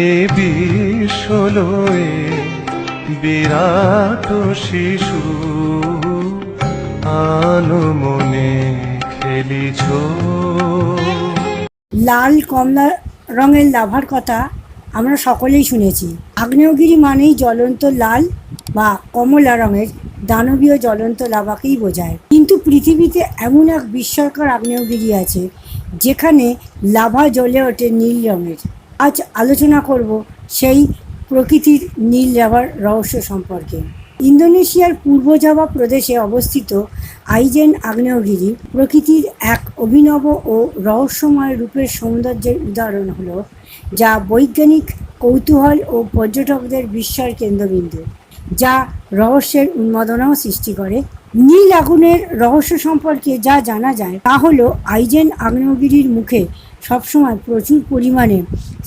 এ বিরাট শিশু। আনমনে লাল কমলা রঙের লাভার কথা আমরা সকলেই শুনেছি। আগ্নেয়গিরি মানেই জ্বলন্ত লাল বা কমলা রঙের দানবীয় জ্বলন্ত লাভাকেই বোঝায়। কিন্তু পৃথিবীতে এমন এক বিস্ময়কর আগ্নেয়গিরি আছে যেখানে লাভা জ্বলে ওঠে নীল রঙের। আজ আলোচনা করব সেই প্রকৃতির নীল লাভার রহস্য সম্পর্কে। ইন্দোনেশিয়ার পূর্ব জাভা প্রদেশে অবস্থিত আইজেন আগ্নেয়গিরি প্রকৃতির এক অভিনব ও রহস্যময় রূপের সৌন্দর্যের উদাহরণ হল, যা বৈজ্ঞানিক কৌতূহল ও পর্যটকদের বিস্ময়ের কেন্দ্রবিন্দু যা রহস্যের উন্মাদনাও সৃষ্টি করে নীল আগুনের রহস্য সম্পর্কে যা জানা যায়, তা হলো আইজেন আগ্নেয়গিরির মুখে সবসময় প্রচুর পরিমাণে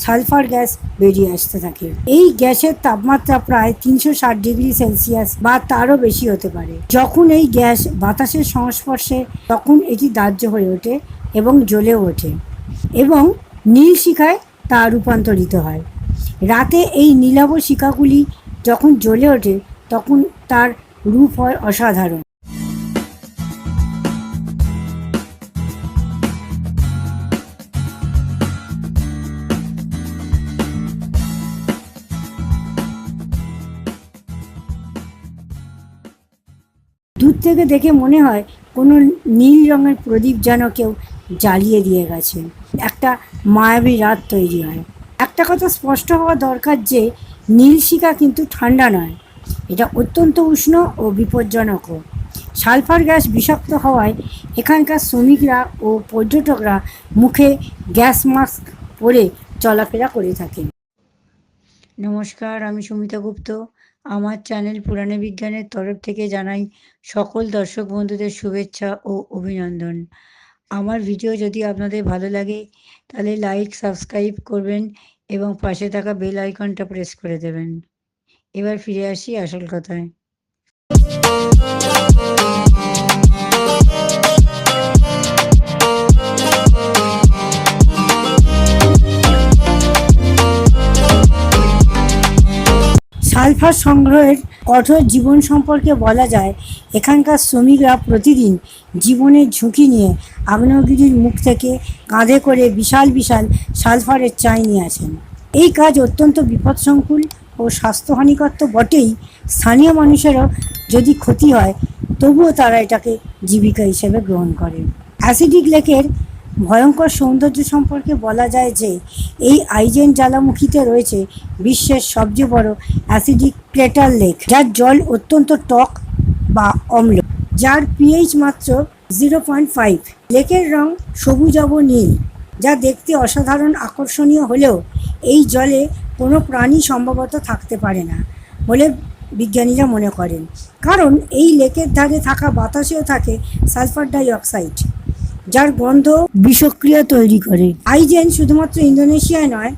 সালফার গ্যাস বেরিয়ে আসতে থাকে। এই গ্যাসের তাপমাত্রা প্রায় তিনশো ষাট ডিগ্রি সেলসিয়াস বা তারও বেশি হতে পারে। যখন এই গ্যাস বাতাসের সংস্পর্শে, তখন এটি দাহ্য হয়ে ওঠে এবং জ্বলেও ওঠে এবং নীল শিখায় তা রূপান্তরিত হয়। রাতে এই নীলাভ শিখাগুলি যখন জ্বলে ওঠে, তখন তার রূপ হয় অসাধারণ। দূর থেকে দেখে মনে হয় কোনো নীল রঙের প্রদীপ যেন কেউ জ্বালিয়ে দিয়ে গেছে। একটা মায়াবী রাত তৈরি হয়। একটা কথা স্পষ্ট হওয়া দরকার যে, নীল শিখা কিন্তু ঠান্ডা নয়। এটা অত্যন্ত উষ্ণ ও বিপজ্জনকও সালফার গ্যাস বিষাক্ত হওয়ায় এখানকার শ্রমিকরা ও পর্যটকরা মুখে গ্যাস মাস্ক পরে চলাফেরা করে থাকেন। নমস্কার, আমি সুমিতা গুপ্ত। আমার চ্যানেল পুরাণে বিজ্ঞানের তরফ থেকে জানাই সকল দর্শক বন্ধুদের শুভেচ্ছা ও অভিনন্দন। আমার ভিডিও যদি আপনাদের ভালো লাগে, তাহলে লাইক, সাবস্ক্রাইব করবেন এবং পাশে থাকা বেল আইকনটা প্রেস করে দেবেন। এবার ফিরে আসি আসল কথায়। সালফার সংগ্রহের কঠোর জীবন সম্পর্কে বলা যায়, এখানকার শ্রমিকরা প্রতিদিন জীবনের ঝুঁকি নিয়ে আগ্নেয়গিরির মুখ থেকে কাঁধে করে বিশাল বিশাল সালফারের চাই নিয়ে আসেন। এই কাজ অত্যন্ত বিপদসংকুল ও স্বাস্থ্যহানিকর তো বটেই, স্থানীয় মানুষেরও যদি ক্ষতি হয়, তবুও তারা এটাকে জীবিকা হিসেবে গ্রহণ করেন। অ্যাসিডিক লেকের ভয়ঙ্কর সৌন্দর্য সম্পর্কে বলা যায় যে, এই আইজেন জ্বালামুখীতে রয়েছে বিশ্বের সবচেয়ে বড় অ্যাসিডিক ক্রেটার লেক, যার জল অত্যন্ত টক বা অম্ল, যার পিএইচ মাত্র জিরো পয়েন্ট ফাইভ লেকের রং সবুজ সবুজাব নীল, যা দেখতে অসাধারণ আকর্ষণীয় হলেও এই জলে কোনো প্রাণী সম্ভবত থাকতে পারে না বলে বিজ্ঞানীরা মনে করেন। কারণ এই লেকের ধারে থাকা বাতাসেও থাকে সালফার ডাই অক্সাইড যার গন্ধ বিষক্রিয়া তৈরি করে। আইজেন শুধুমাত্র ইন্দোনেশিয়ায় নয়,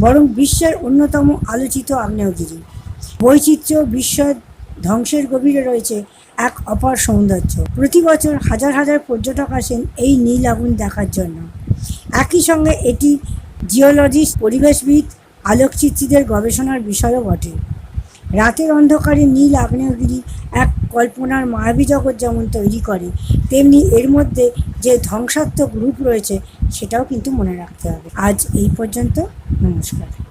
বরং বিশ্বের অন্যতম আলোচিত আগ্নেয়গিরি। বৈচিত্র্য বিস্ময় ধ্বংসের গভীরে রয়েছে এক অপার সৌন্দর্য। প্রতি বছর হাজার হাজার পর্যটক আসেন এই নীল আগুন দেখার জন্য। একই সঙ্গে এটি জিওলজিস্ট, পরিবেশবিদ, আলোকচিত্রীদের গবেষণার বিষয়ও বটে। রাতের অন্ধকারে নীল আগ্নেয়গিরি এক কল্পনার মায়াবী জগৎ যেমন তৈরি করে, তেমনি এর মধ্যে যে ধ্বংসাত্মক রূপ রয়েছে, সেটাও কিন্তু মনে রাখতে হবে। আজ এই পর্যন্ত, নমস্কার।